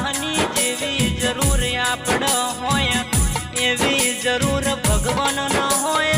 બધાની જેવી જરૂર આપણ હોય એવી જરૂર ભગવાન ન હોય.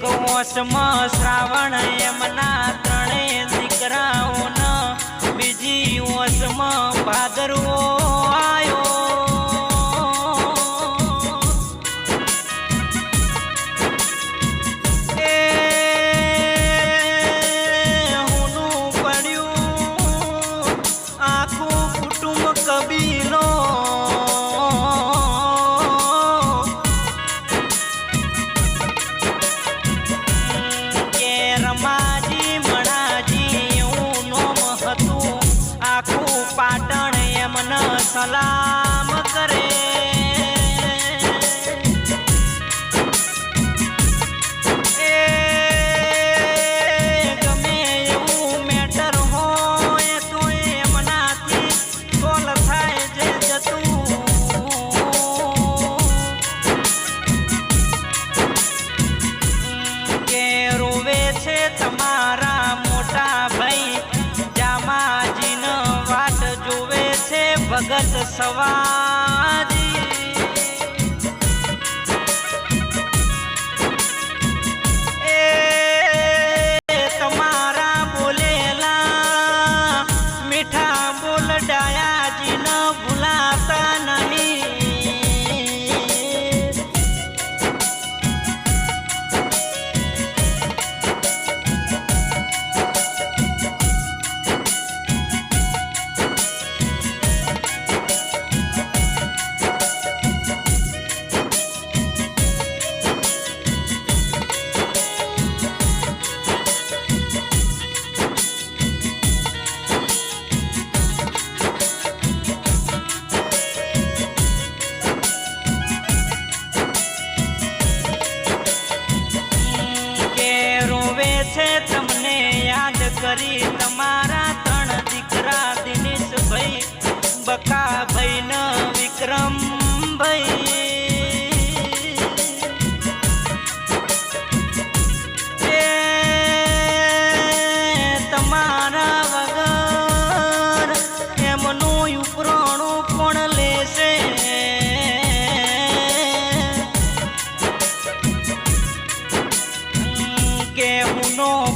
કમોસમાં શ્રાવણ એમના આખું પાટણ એમના સલામ કરે.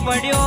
પડ્યો